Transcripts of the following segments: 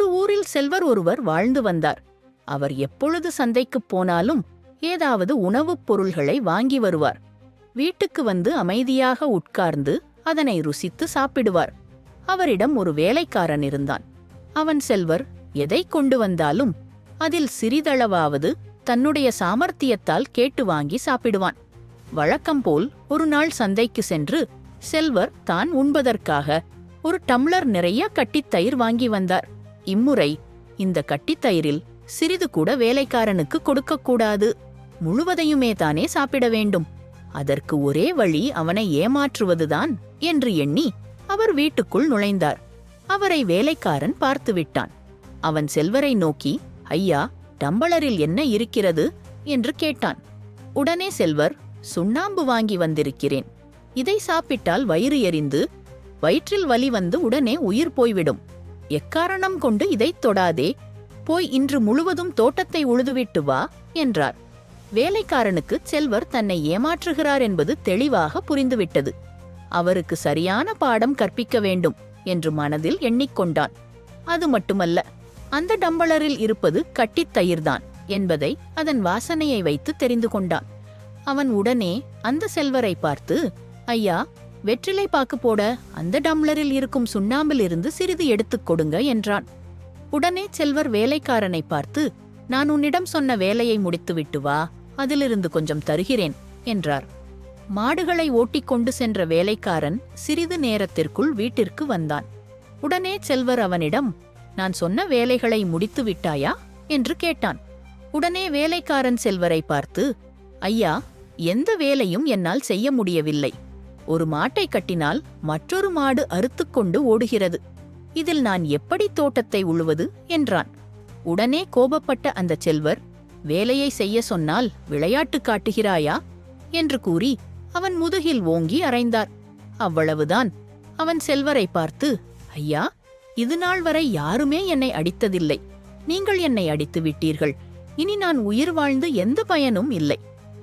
ஒரு ஊரில் செல்வர் ஒருவர் வாழ்ந்து வந்தார். அவர் எப்பொழுது சந்தைக்குப் போனாலும் ஏதாவது உணவுப் பொருள்களை வாங்கி வருவார். வீட்டுக்கு வந்து அமைதியாக உட்கார்ந்து அதனை ருசித்து சாப்பிடுவார். அவரிடம் ஒரு வேலைக்காரன் இருந்தான். அவன் செல்வர் எதை கொண்டு வந்தாலும் அதில் சிறிதளவாவது தன்னுடைய சாமர்த்தியத்தால் கேட்டு வாங்கி சாப்பிடுவான். வழக்கம்போல் ஒரு நாள் சந்தைக்கு சென்று செல்வர் தான் உண்பதற்காக ஒரு டம்ளர் நிறைய கட்டித் தயிர் வாங்கி வந்தார். இம்முறை இந்த கட்டித் தயிரில் சிறிது கூட வேலைக்காரனுக்கு கொடுக்கக்கூடாது முழுவதையுமே தானே சாப்பிட வேண்டும். அதற்கு ஒரே வழி அவனை ஏமாற்றுவதுதான் என்று எண்ணி அவர் வீட்டுக்குள் நுழைந்தார். அவரை வேலைக்காரன் பார்த்துவிட்டான் அவன் செல்வரை நோக்கி ஐயா டம்பளரில் என்ன இருக்கிறது? என்று கேட்டான். உடனே செல்வர் சுண்ணாம்பு வாங்கி வந்திருக்கிறேன். இதை சாப்பிட்டால் வயிறு எரிந்து வயிற்றில் வலி வந்து உடனே உயிர் போய்விடும். எக்காரணம் கொண்டு இதைத் தொடாதே. போய் இன்று முழுவதும் தோட்டத்தை உழுதுவிட்டு வா என்றார். வேலைக்காரனுக்கு செல்வர் தன்னை ஏமாற்றுகிறார் என்பது தெளிவாக புரிந்துவிட்டது. அவருக்கு சரியான பாடம் கற்பிக்க வேண்டும் என்று மனதில் எண்ணிக்கொண்டான். அது மட்டுமல்ல அந்த டம்பளரில் இருப்பது கட்டித் தயிர்தான் என்பதை அதன் வாசனையை வைத்து தெரிந்து கொண்டான். அவன் உடனே அந்த செல்வரை பார்த்து ஐயா வெற்றிலை பாக்கு போட அந்த டம்ளரில் இருக்கும் சுண்ணாம்பில் இருந்து சிறிது எடுத்துக் கொடுங்க என்றான். உடனே செல்வர் வேலைக்காரனை பார்த்து நான் உன்னிடம் சொன்ன வேலையை முடித்துவிட்டு வா அதிலிருந்து கொஞ்சம் தருகிறேன் என்றார். மாடுகளை ஓட்டிக்கொண்டு சென்ற வேலைக்காரன் சிறிது நேரத்திற்குள் வீட்டிற்கு வந்தான். உடனே செல்வர் அவனிடம் நான் சொன்ன வேலைகளை முடித்து விட்டாயா? என்று கேட்டான். உடனே வேலைக்காரன் செல்வரை பார்த்து ஐயா எந்த வேலையும் என்னால் செய்ய முடியவில்லை. ஒரு மாட்டை கட்டினால் மற்றொரு மாடு அறுத்துக்கொண்டு ஓடுகிறது. இதில் நான் எப்படி தோட்டத்தை உழுவது? என்றான். உடனே கோபப்பட்ட அந்த செல்வர் வேலையை செய்ய சொன்னால் விளையாட்டு காட்டுகிறாயா? என்று கூறி அவன் முதுகில் ஓங்கி அறைந்தார் அவ்வளவுதான். அவன் செல்வரை பார்த்து ஐயா இது நாள் வரை யாருமே என்னை அடித்ததில்லை. நீங்கள் என்னை அடித்து விட்டீர்கள். இனி நான் உயிர் வாழ்ந்து எந்த பயனும் இல்லை.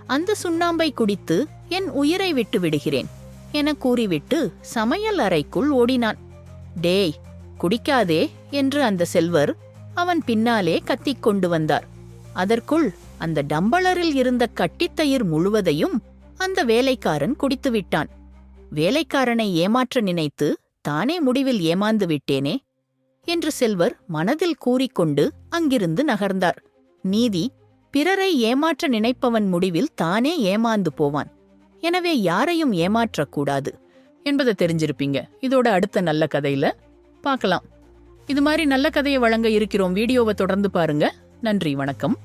அந்த சுண்ணாம்பை குடித்து என் உயிரை விட்டு விடுகிறேன். என கூறிவிட்டு சமையல் அறைக்குள் ஓடினான். டேய் குடிக்காதே என்று அந்த செல்வர் அவன் பின்னாலே கத்திக் கொண்டு வந்தார். அதற்குள் அந்த டம்பளரில் இருந்த கட்டித்தயிர் முழுவதையும் அந்த வேலைக்காரன் குடித்து விட்டான். வேலைக்காரனை ஏமாற்ற நினைத்து தானே முடிவில் ஏமாந்து விட்டேனே என்று செல்வர் மனதில் கூறிக்கொண்டு அங்கிருந்து நகர்ந்தார். நீதி பிறரை ஏமாற்ற நினைப்பவன் முடிவில் தானே ஏமாந்து போவான். எனவே யாரையும் ஏமாற்றக்கூடாது என்பதை தெரிஞ்சிருப்பீங்க. இதோட அடுத்த நல்ல கதையில பார்க்கலாம். இது மாதிரி நல்ல கதையை வழங்க இருக்கிறோம். வீடியோவை தொடர்ந்து பாருங்க. நன்றி வணக்கம்.